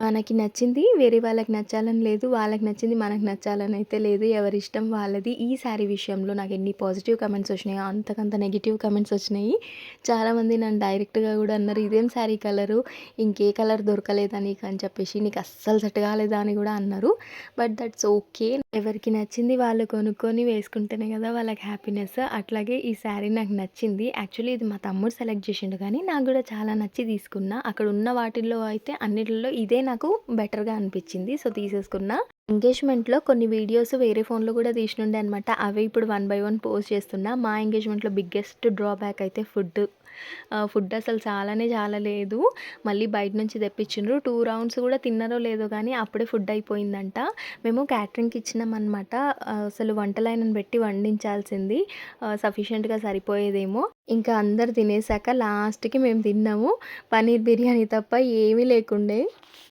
మనకి నచ్చింది వేరే వాళ్ళకి నచ్చాలని లేదు. వాళ్ళకి నచ్చింది మనకు నచ్చాలని అయితే లేదు. ఎవరిష్టం వాళ్ళది. ఈ శారీ విషయంలో నాకు ఎన్ని పాజిటివ్ కమెంట్స్ వచ్చినాయో అంతకంత నెగిటివ్ కమెంట్స్ వచ్చినాయి. చాలామంది నన్ను డైరెక్ట్‌గా కూడా అన్నారు. "ఇదేం శారీ కలరు ఇంకే కలర్ దొరకలేదా నీకు" అని చెప్పేసి. "నీకు అస్సలు సెట్ కాలేదా" అని కూడా అన్నారు. But that's okay. ఎవరికి నచ్చింది వాళ్ళు కొనుక్కొని వేసుకుంటేనే కదా వాళ్ళకి హ్యాపీనెస్. అట్లాగే ఈ శారీ నాకు నచ్చింది. యాక్చువల్లీ ఇది మా తమ్ముడు సెలెక్ట్ చేసిండు కానీ నాకు కూడా చాలా నచ్చి తీసుకున్నా. అక్కడ ఉన్న వాటిల్లో అయితే అన్నిటిలో ఇదే నాకు బెటర్‌గా అనిపించింది. సో, తీసేసుకున్నా. ఎంగేజ్‌మెంట్‌లో కొన్ని వీడియోస్ వేరే ఫోన్‌లో కూడా తీసినుండే అనమాట. అవే ఇప్పుడు వన్ బై వన్ పోస్ట్ చేస్తున్నా. మా ఎంగేజ్‌మెంట్‌లో బిగ్గెస్ట్ డ్రాబ్యాక్ అయితే ఫుడ్. ఫుడ్ అసలు చాలానే చాలా లేదు. మళ్ళీ బయట నుంచి తెప్పించిండ్రు. టూ రౌండ్స్ కూడా తిన్నారో లేదో కానీ అప్పుడే ఫుడ్ అయిపోయిందంట. మేము క్యాటరింగ్‌కి ఇచ్చినామన్నమాట అసలు వంటలైన పెట్టి వండించాల్సింది. సఫిషియెంట్‌గా సరిపోయేదేమో. ఇంకా అందరు తినేసాక లాస్ట్‌కి మేము తిన్నాము. పన్నీర్ బిర్యానీ తప్ప ఏమీ లేకుండే.